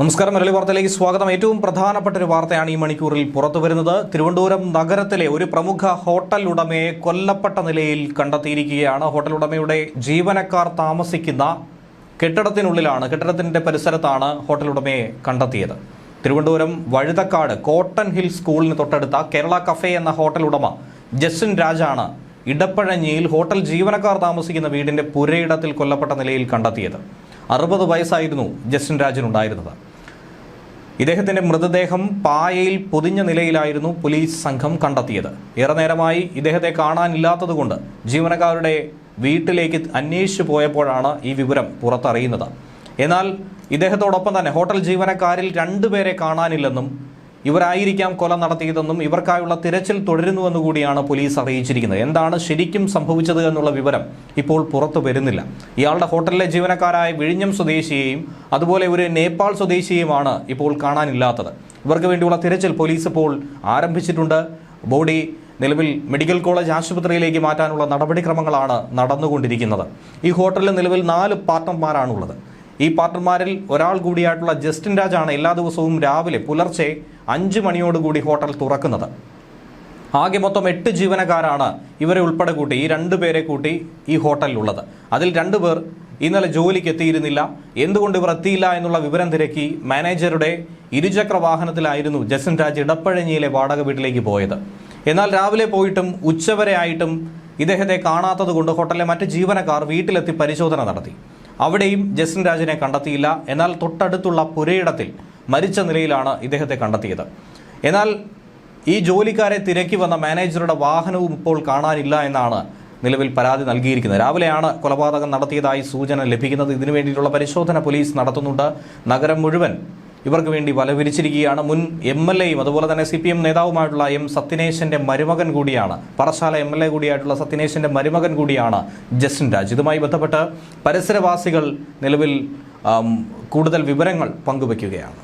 നമസ്കാരം. മലയാളി വാർത്തയിലേക്ക് സ്വാഗതം. ഏറ്റവും പ്രധാനപ്പെട്ട ഒരു വാർത്തയാണ് ഈ മണിക്കൂറിൽ പുറത്തു വരുന്നത്. തിരുവനന്തപുരം നഗരത്തിലെ ഒരു പ്രമുഖ ഹോട്ടൽ ഉടമയെ കൊല്ലപ്പെട്ട നിലയിൽ കണ്ടെത്തിയിരിക്കുകയാണ്. ഹോട്ടൽ ഉടമയുടെ ജീവനക്കാർ താമസിക്കുന്ന കെട്ടിടത്തിനുള്ളിലാണ് കെട്ടിടത്തിന്റെ പരിസരത്താണ് ഹോട്ടൽ ഉടമയെ കണ്ടെത്തിയത്. തിരുവനന്തപുരം വഴുതക്കാട് കോട്ടൺ ഹിൽ സ്കൂളിന് തൊട്ടടുത്ത കേരള കഫേ എന്ന ഹോട്ടൽ ഉടമ ജസ്റ്റിൻ രാജാണ് ഇടപ്പഴഞ്ഞിയിൽ ഹോട്ടൽ ജീവനക്കാർ താമസിക്കുന്ന വീടിന്റെ പുരയിടത്തിൽ കൊല്ലപ്പെട്ട നിലയിൽ കണ്ടെത്തിയത്. അറുപത് വയസ്സായിരുന്നു ജസ്റ്റിൻ രാജിനുണ്ടായിരുന്നത്. ഇദ്ദേഹത്തിന്റെ മൃതദേഹം പായയിൽ പൊതിഞ്ഞ നിലയിലായിരുന്നു പോലീസ് സംഘം കണ്ടെത്തിയത്. ഏറെ നേരമായി ഇദ്ദേഹത്തെ കാണാനില്ലാത്തതുകൊണ്ട് ജീവനക്കാരുടെ വീട്ടിലേക്ക് അന്വേഷിച്ചു പോയപ്പോഴാണ് ഈ വിവരം പുറത്തറിയുന്നത്. എന്നാൽ ഇദ്ദേഹത്തോടൊപ്പം തന്നെ ഹോട്ടൽ ജീവനക്കാരിൽ രണ്ടുപേരെ കാണാനില്ലെന്നും ഇവരായിരിക്കാം കൊല നടത്തിയതെന്നും ഇവർക്കായുള്ള തിരച്ചിൽ തുടരുന്നുവെന്നു കൂടിയാണ് പോലീസ് അറിയിച്ചിരിക്കുന്നത്. എന്താണ് ശരിക്കും സംഭവിച്ചത് എന്നുള്ള വിവരം ഇപ്പോൾ പുറത്തു വരുന്നില്ല. ഇയാളുടെ ഹോട്ടലിലെ ജീവനക്കാരായ വിഴിഞ്ഞം സ്വദേശിയെയും അതുപോലെ ഒരു നേപ്പാൾ സ്വദേശിയുമാണ് ഇപ്പോൾ കാണാനില്ലാത്തത്. ഇവർക്ക് വേണ്ടിയുള്ള തിരച്ചിൽ പോലീസ് ഇപ്പോൾ ആരംഭിച്ചിട്ടുണ്ട്. ബോഡി നിലവിൽ മെഡിക്കൽ കോളേജ് ആശുപത്രിയിലേക്ക് മാറ്റാനുള്ള നടപടിക്രമങ്ങളാണ് നടന്നുകൊണ്ടിരിക്കുന്നത്. ഈ ഹോട്ടലിൽ നിലവിൽ നാല് പാർട്ട്ണർമാരാണുള്ളത്. ഈ പാർട്ട്ണർമാരിൽ ഒരാൾ കൂടിയായിട്ടുള്ള ജസ്റ്റിൻ രാജാണ് എല്ലാ ദിവസവും രാവിലെ പുലർച്ചെ അഞ്ച് മണിയോടുകൂടി ഹോട്ടൽ തുറക്കുന്നത്. ആകെ മൊത്തം എട്ട് ജീവനക്കാരാണ് ഇവരെ ഉൾപ്പെടെ കൂട്ടി ഈ രണ്ട് പേരെ കൂട്ടി ഈ ഹോട്ടലിലുള്ളത്. അതിൽ രണ്ടുപേർ ഇന്നലെ ജോലിക്ക് എത്തിയിരുന്നില്ല. എന്തുകൊണ്ട് ഇവർ എത്തിയില്ല എന്നുള്ള വിവരം തിരക്കി മാനേജറുടെ ഇരുചക്ര വാഹനത്തിലായിരുന്നു ജസൻ രാജ് ഇടപ്പഴഞ്ഞിയിലെ വാടക വീട്ടിലേക്ക് പോയത്. എന്നാൽ രാവിലെ പോയിട്ടും ഉച്ചവരെ ആയിട്ടും ഇദ്ദേഹത്തെ കാണാത്തത് കൊണ്ട് ഹോട്ടലിലെ മറ്റ് ജീവനക്കാർ വീട്ടിലെത്തി പരിശോധന നടത്തി. അവിടെയും ജസ്റ്റിൻ രാജിനെ കണ്ടെത്തിയില്ല. എന്നാൽ തൊട്ടടുത്തുള്ള പുരയിടത്തിൽ മരിച്ച നിലയിലാണ് ഇദ്ദേഹത്തെ കണ്ടെത്തിയത്. എന്നാൽ ഈ ജോലിക്കാരെ തിരക്കി വന്ന മാനേജറുടെ വാഹനവും ഇപ്പോൾ കാണാനില്ല എന്നാണ് നിലവിൽ പരാതി നൽകിയിരിക്കുന്നത്. രാവിലെയാണ് കൊലപാതകം നടത്തിയതായി സൂചന ലഭിക്കുന്നത്. ഇതിനു വേണ്ടിയിട്ടുള്ള പരിശോധന പോലീസ് നടത്തുന്നുണ്ട്. നഗരം മുഴുവൻ ഇവർക്ക് വേണ്ടി വലവിരിച്ചിരിക്കുകയാണ് മുൻ എം എൽ എയും അതുപോലെ തന്നെ സി പി എം നേതാവുമായിട്ടുള്ള എം സത്യനേശന്റെ മരുമകൻ കൂടിയാണ്. പറശാല എം എൽ എ കൂടിയായിട്ടുള്ള സത്യനേശന്റെ മരുമകൻ കൂടിയാണ് ജസ്റ്റിൻ രാജ്. ഇതുമായി ബന്ധപ്പെട്ട് പരിസരവാസികൾ നിലവിൽ കൂടുതൽ വിവരങ്ങൾ പങ്കുവയ്ക്കുകയാണ്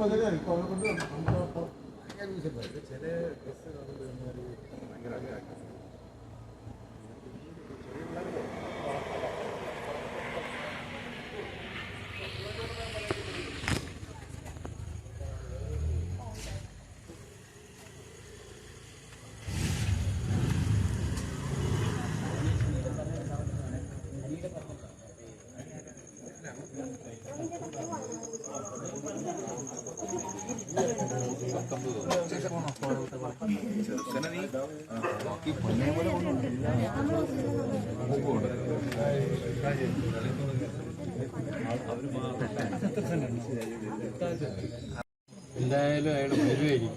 ഭയങ്കര എന്തായാലും അയാൾ വരുമായിരിക്കും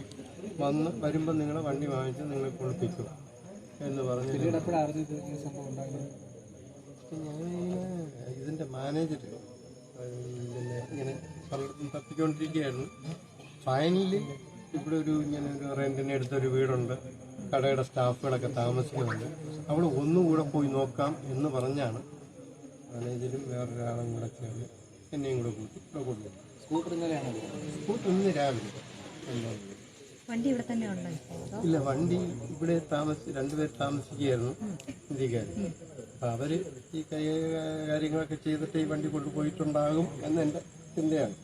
വന്ന് വരുമ്പോൾ നിങ്ങൾ വണ്ടി വാങ്ങിച്ച് നിങ്ങളെ കുളിപ്പിക്കും എന്ന് പറഞ്ഞു ഞാൻ ഇതിന്റെ മാനേജർ പിന്നെ ഇങ്ങനെ പലയിടത്തും തപ്പിക്കൊണ്ടിരിക്കുകയായിരുന്നു. ഫൈനലി ഇവിടെ ഒരു ഇങ്ങനെ ഒരു റെന്റിന് എടുത്തൊരു വീടുണ്ട്. കടയുടെ സ്റ്റാഫുകളൊക്കെ താമസിക്കുന്നുണ്ട്. അവിടെ ഒന്നുകൂടെ പോയി നോക്കാം എന്ന് പറഞ്ഞാണ് മാനേജരും വേറൊരാളും കൂടെ ചേർന്ന് എന്നെയും കൂടെ കൂട്ടി ഇവിടെ കൊണ്ടുപോകും സ്കൂട്ടർ സ്കൂട്ടർ ഇന്ന് രാവിലെ. വണ്ടി ഇവിടെ തന്നെ ഉണ്ടോ? ഇല്ല വണ്ടി ഇവിടെ താമസി രണ്ടുപേർ താമസിക്കുകയായിരുന്നു ഇന്ത്യക്കാർ അപ്പൊ അവർ ഈ കാര്യങ്ങളൊക്കെ ചെയ്തിട്ട് ഈ വണ്ടി കൊണ്ടുപോയിട്ടുണ്ടാകും എന്നെന്റെ ചിന്തയാണ്.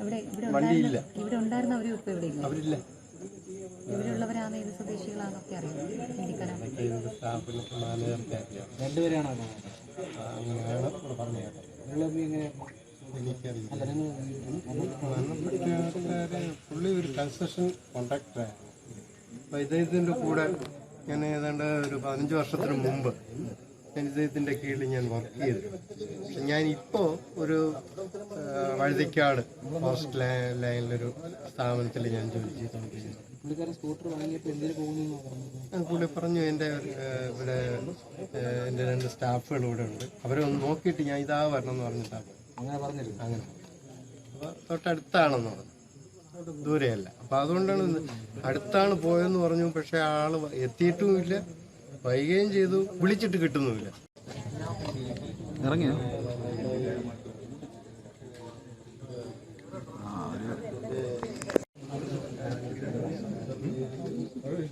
ഇവിടെ ഇവിടെ വണ്ടിയില്ല. ഇവിടെ ഉണ്ടായിരുന്നവരും ഇപ്പൊ ഇവിടെ ഇല്ല. അവരില്ല. ഇവിടെയുള്ളവരാണ് ഏത് സ്വദേശികളാണെന്നൊക്കെ അറിയാം. രണ്ടുപേരാണോ പുള്ളി ഒരു കൺസ്ട്രക്ഷൻ കോൺട്രാക്ടറായിരുന്നു അപ്പൊ ഇദ്ദേഹത്തിന്റെ കൂടെ ഞാൻ ഏതാണ്ട് ഒരു പതിനഞ്ച് വർഷത്തിന് മുമ്പ് ഞാൻ ഇദ്ദേഹത്തിന്റെ കീഴിൽ ഞാൻ വർക്ക് ചെയ്തു. പക്ഷെ ഞാൻ ഇപ്പോ ഒരു വഴുതിക്കാട് ഫസ്റ്റ് ലൈ- ലൈനിലൊരു സ്ഥാപനത്തിൽ ഞാൻ ജോലി ചെയ്തുകൊണ്ടിരിക്കുന്നു. പുള്ളിക്കാരൻ സ്കൂട്ടർ വാങ്ങിയപ്പോൾ എന്തിനു പോകുന്നു പറഞ്ഞു. ആ, പുള്ളി പറഞ്ഞു എന്റെ ഇവിടെ എന്റെ രണ്ട് സ്റ്റാഫുകൾ ഇവിടെ ഉണ്ട്. അവരെ ഒന്ന് നോക്കിയിട്ട് ഞാൻ ഇതാ വരണം എന്ന് പറഞ്ഞിട്ടാണ് അങ്ങനെ പറഞ്ഞിരുന്നു. അങ്ങനെ. അപ്പോൾ തൊട്ടടുത്താണെന്ന് പറഞ്ഞു. ദൂരെയല്ല. അപ്പോൾ അതുകൊണ്ടാണ് അടുത്താണ് പോയെന്ന് പറഞ്ഞു പക്ഷെ ആൾ എത്തിയിട്ടുമില്ല. വൈകുകയും ചെയ്തു. വിളിച്ചിട്ട് കിട്ടുന്നുമില്ല. ഇറങ്ങിയോ?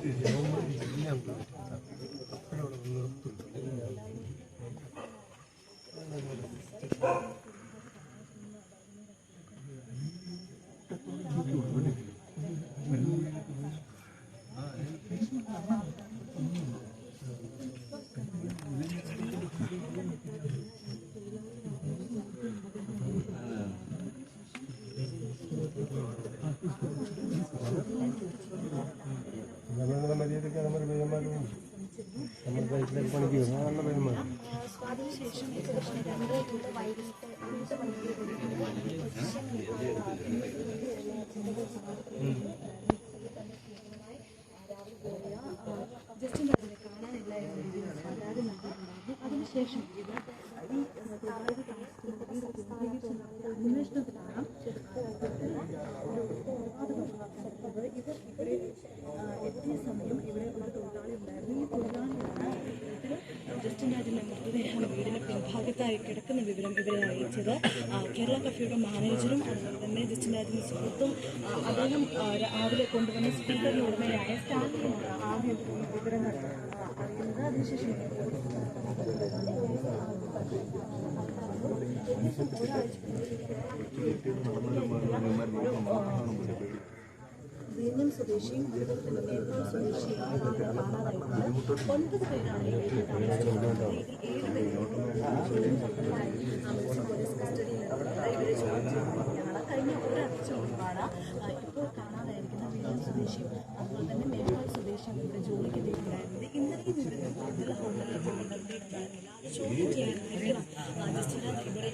Deus, me uma linda. ശേഷം വൈകിട്ട് അഞ്ച് മണിക്കൂർ ജസ്റ്റിൻ രാജിനെ കാണാനില്ല എന്നൊരു പരാതി നൽകിയിട്ടുണ്ടായിരുന്നു അതിനുശേഷം ഇത് ഈ തൊഴിലാളി താമസിക്കുന്ന ഈ കേന്ദ്രീകരിച്ച് നടത്തിയ അന്വേഷണത്തിലാണ് ഒരു കൊലപാതകം നടന്നത് ഇത് ഇവിടെ ആ, എത്തിയ സമയം ഇവിടെ ഒരു തൊഴിലാളി ഉണ്ടായിരുന്നു ഈ തൊഴിലാളിയാണ് വീട്ടിൽ ജസ്റ്റിൻ രാജിന്റെ മൃതദേഹം വീടിന് പിൻഭാഗത്തായി കിടക്കുന്ന വിവരം ഇവരെ അറിയിച്ചത് കേരള കഫേയുടെ മാനേജറും അതുപോലെ തന്നെ ജസ്റ്റിനായിരുന്ന സുഹൃത്തും അദ്ദേഹം രാവിലെ കൊണ്ടുവന്ന സ്പീക്കറിന് ഉടമയായ സ്റ്റാൻലിയാണ് ആദ്യം വിവരങ്ങൾ അറിയുന്നത് അതിനുശേഷം വിഴിഞ്ഞം സ്വദേശിയും ഇവിടെ കാണാതായിട്ടുള്ളത് ഒൻപത് പേരാണ് ഏഴ് പേരും കസ്റ്റഡിയിലെടുത്ത് ഇവരെ ചെയ്യുകയാണ് കഴിഞ്ഞ ഒരാഴ്ച മുമ്പാണ് ആ, ഇപ്പോൾ കാണാതായിരിക്കുന്ന വിഴിഞ്ഞം സ്വദേശിയും അതുപോലെ തന്നെ നേപ്പാൾ സ്വദേശിയും ഇവിടെ ജോലിക്ക് എത്തിയിട്ടുണ്ടായിരുന്നത് ഇന്നലെ ഈ വിവരം ജോലി നടത്തിയിട്ടുണ്ടായിരുന്നില്ല അത് ചോദ്യം ചെയ്യാനായിരിക്കണം ജസ്റ്റിന് ഇവിടെ